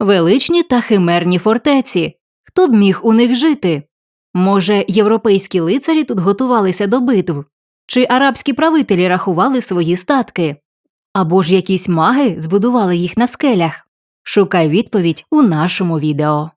Величні та химерні фортеці. Хто б міг у них жити? Може, європейські лицарі тут готувалися до битв? Чи арабські правителі рахували свої статки? Або ж якісь маги збудували їх на скелях? Шукай відповідь у нашому відео.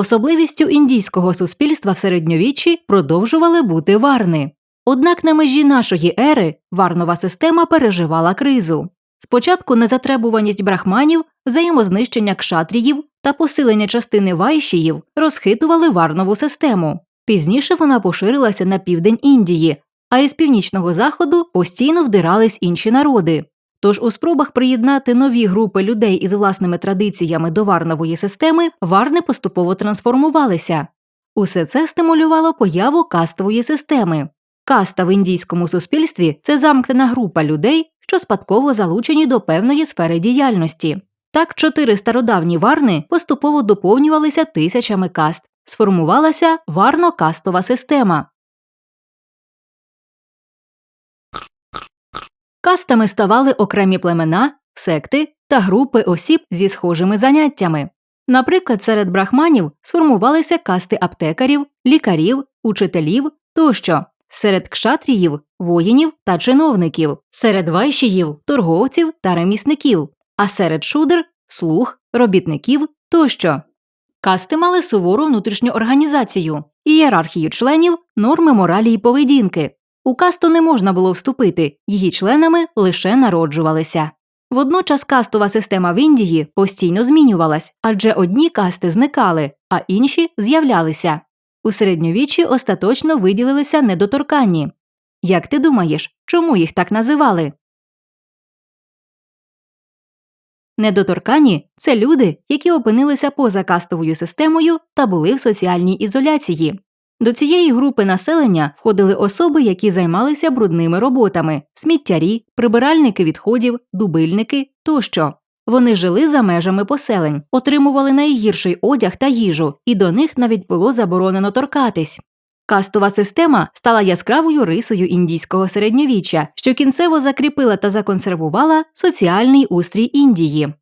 Особливістю індійського суспільства в середньовіччі продовжували бути варни. Однак на межі нашої ери варнова система переживала кризу. Спочатку незатребуваність брахманів, взаємознищення кшатріїв та посилення частини вайшіїв розхитували варнову систему. Пізніше вона поширилася на південь Індії, а із північного заходу постійно вдирались інші народи. Тож у спробах приєднати нові групи людей із власними традиціями до варнової системи варни поступово трансформувалися. Усе це стимулювало появу кастової системи. Каста в індійському суспільстві це замкнена група людей, що спадково залучені до певної сфери діяльності. Так, чотири стародавні варни поступово доповнювалися тисячами каст. Сформувалася варно-кастова система. Кастами ставали окремі племена, секти та групи осіб зі схожими заняттями. Наприклад, серед брахманів сформувалися касти аптекарів, лікарів, учителів тощо, серед кшатріїв, воїнів та чиновників, серед вайшіїв, торговців та ремісників, а серед шудр слуг, робітників тощо. Касти мали сувору внутрішню організацію, ієрархію членів, норми моралі й поведінки. У касту не можна було вступити, її членами лише народжувалися. Водночас кастова система в Індії постійно змінювалась, адже одні касти зникали, а інші з'являлися. У середньовіччі остаточно виділилися недоторканні. Як ти думаєш, чому їх так називали? Недоторканні це люди, які опинилися поза кастовою системою та були в соціальній ізоляції. До цієї групи населення входили особи, які займалися брудними роботами сміттярі, прибиральники відходів, дубильники тощо. Вони жили за межами поселень, отримували найгірший одяг та їжу, і до них навіть було заборонено торкатись. Кастова система стала яскравою рисою індійського середньовіччя, що кінцево закріпила та законсервувала соціальний устрій Індії.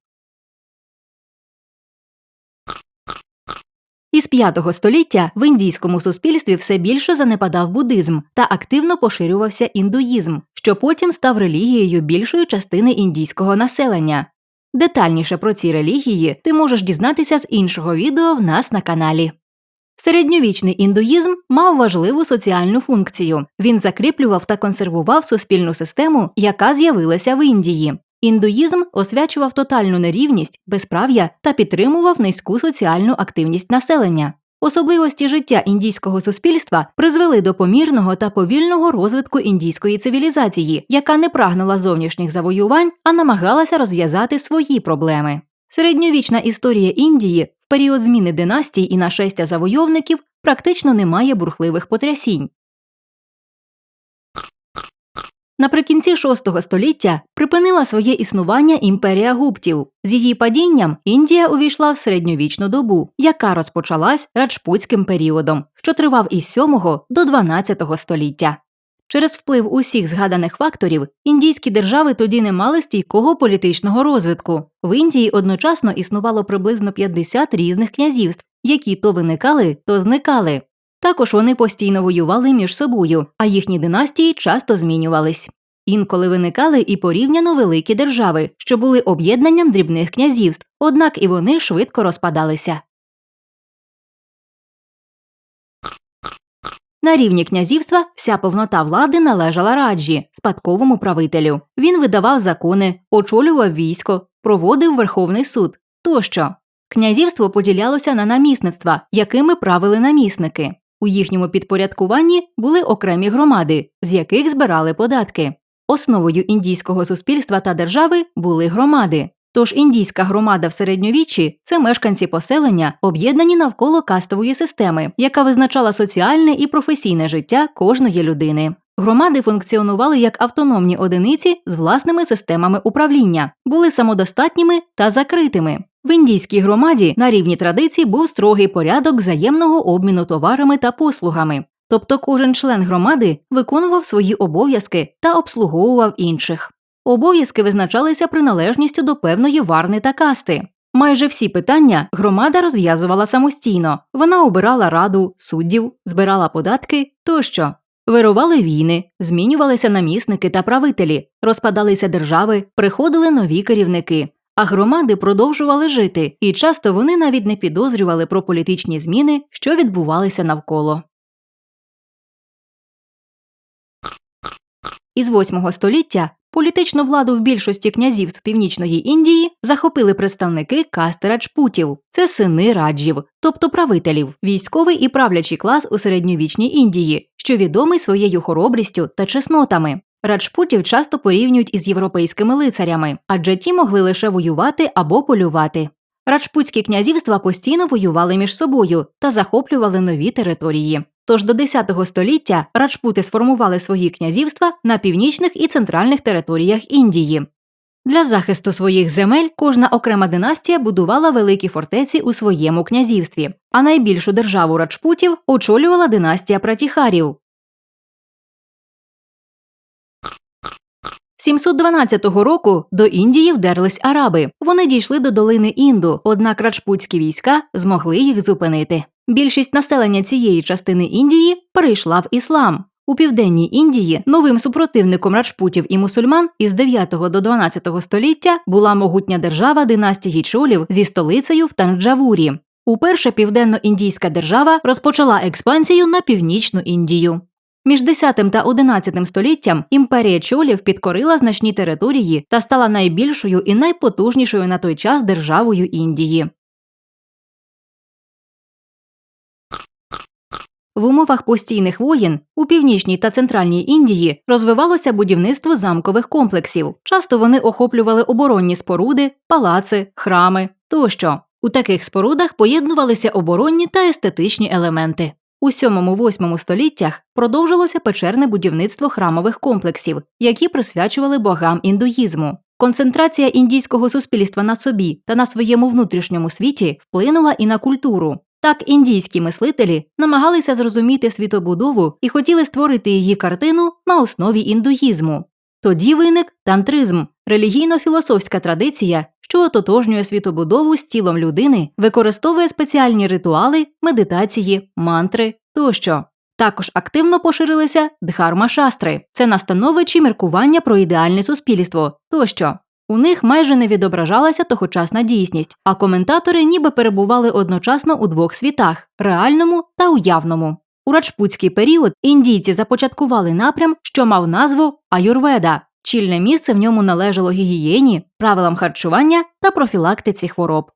Із 5 століття в індійському суспільстві все більше занепадав буддизм та активно поширювався індуїзм, що потім став релігією більшої частини індійського населення. Детальніше про ці релігії ти можеш дізнатися з іншого відео в нас на каналі. Середньовічний індуїзм мав важливу соціальну функцію. Він закріплював та консервував суспільну систему, яка з'явилася в Індії. Індуїзм освячував тотальну нерівність, безправ'я та підтримував низьку соціальну активність населення. Особливості життя індійського суспільства призвели до помірного та повільного розвитку індійської цивілізації, яка не прагнула зовнішніх завоювань, а намагалася розв'язати свої проблеми. Середньовічна історія Індії в період зміни династій і нашестя завойовників практично не має бурхливих потрясінь. Наприкінці VI століття припинила своє існування імперія гуптів. З її падінням Індія увійшла в середньовічну добу, яка розпочалась раджпутським періодом, що тривав із 7 до 12 століття. Через вплив усіх згаданих факторів індійські держави тоді не мали стійкого політичного розвитку. В Індії одночасно існувало приблизно 50 різних князівств, які то виникали, то зникали. Також вони постійно воювали між собою, а їхні династії часто змінювались. Інколи виникали і порівняно великі держави, що були об'єднанням дрібних князівств, однак і вони швидко розпадалися. На рівні князівства вся повнота влади належала раджі, спадковому правителю. Він видавав закони, очолював військо, проводив Верховний суд тощо. Князівство поділялося на намісництва, якими правили намісники. У їхньому підпорядкуванні були окремі громади, з яких збирали податки. Основою індійського суспільства та держави були громади. Тож індійська громада в середньовіччі це мешканці поселення, об'єднані навколо кастової системи, яка визначала соціальне і професійне життя кожної людини. Громади функціонували як автономні одиниці з власними системами управління, були самодостатніми та закритими. В індійській громаді на рівні традицій був строгий порядок взаємного обміну товарами та послугами. Тобто кожен член громади виконував свої обов'язки та обслуговував інших. Обов'язки визначалися приналежністю до певної варни та касти. Майже всі питання громада розв'язувала самостійно. Вона обирала раду, суддів, збирала податки тощо. Вирували війни, змінювалися намісники та правителі, розпадалися держави, приходили нові керівники. А громади продовжували жити, і часто вони навіть не підозрювали про політичні зміни, що відбувалися навколо. Із 8 століття політичну владу в більшості князівств Північної Індії захопили представники касти раджпутів – це сини раджів, тобто правителів, військовий і правлячий клас у середньовічній Індії, що відомий своєю хоробрістю та чеснотами. Раджпутів часто порівнюють із європейськими лицарями, адже ті могли лише воювати або полювати. Раджпутські князівства постійно воювали між собою та захоплювали нові території. Тож до X століття раджпути сформували свої князівства на північних і центральних територіях Індії. Для захисту своїх земель кожна окрема династія будувала великі фортеці у своєму князівстві, а найбільшу державу раджпутів очолювала династія пратіхарів. 712 року до Індії вдерлись араби. Вони дійшли до долини Інду, однак раджпутські війська змогли їх зупинити. Більшість населення цієї частини Індії перейшла в іслам. У південній Індії новим супротивником раджпутів і мусульман із 9 до 12 століття була могутня держава династії чолів зі столицею в Танджавурі. Уперше південно-індійська держава розпочала експансію на північну Індію. Між 10 та 11 століттям імперія чолів підкорила значні території та стала найбільшою і найпотужнішою на той час державою Індії. В умовах постійних воєн у північній та центральній Індії розвивалося будівництво замкових комплексів. Часто вони охоплювали оборонні споруди, палаци, храми тощо. У таких спорудах поєднувалися оборонні та естетичні елементи. У 7-8 століттях продовжилося печерне будівництво храмових комплексів, які присвячували богам індуїзму. Концентрація індійського суспільства на собі та на своєму внутрішньому світі вплинула і на культуру. Так індійські мислителі намагалися зрозуміти світобудову і хотіли створити її картину на основі індуїзму. Тоді виник тантризм релігійно-філософська традиція, що ототожнює світобудову з тілом людини, використовує спеціальні ритуали, медитації, мантри тощо. Також активно поширилися дхарма-шастри – це настанови чи міркування про ідеальне суспільство тощо. У них майже не відображалася тогочасна дійсність, а коментатори ніби перебували одночасно у двох світах реальному та уявному. У раджпутський період індійці започаткували напрям, що мав назву Аюрведа. Чільне місце в ньому належало гігієні, правилам харчування та профілактиці хвороб.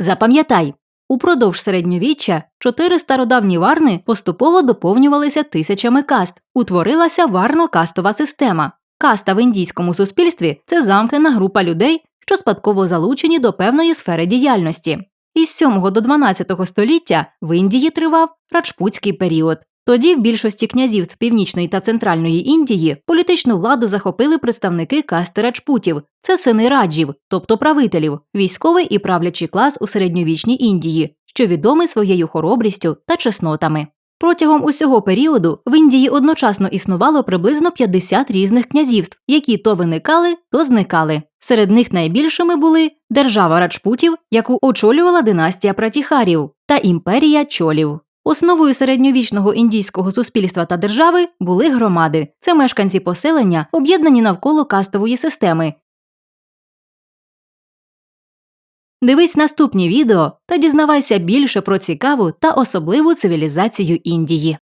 Запам'ятай Упродовж середньовіччя чотири стародавні варни поступово доповнювалися тисячами каст. Утворилася варно-кастова система. Каста в індійському суспільстві це замкнена група людей, що спадково залучені до певної сфери діяльності. Із 7 до 12 століття в Індії тривав раджпутський період. Тоді в більшості князівств Північної та Центральної Індії політичну владу захопили представники касти раджпутів. Це сини раджів, тобто правителів, військовий і правлячий клас у середньовічній Індії, що відомий своєю хоробрістю та чеснотами. Протягом усього періоду в Індії одночасно існувало приблизно 50 різних князівств, які то виникали, то зникали. Серед них найбільшими були держава раджпутів, яку очолювала династія пратіхарів, та імперія чолів. Основою середньовічного індійського суспільства та держави були громади. Це мешканці поселення, об'єднані навколо кастової системи. Дивись наступні відео та дізнавайся більше про цікаву та особливу цивілізацію Індії.